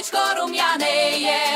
Личко рум'яне є.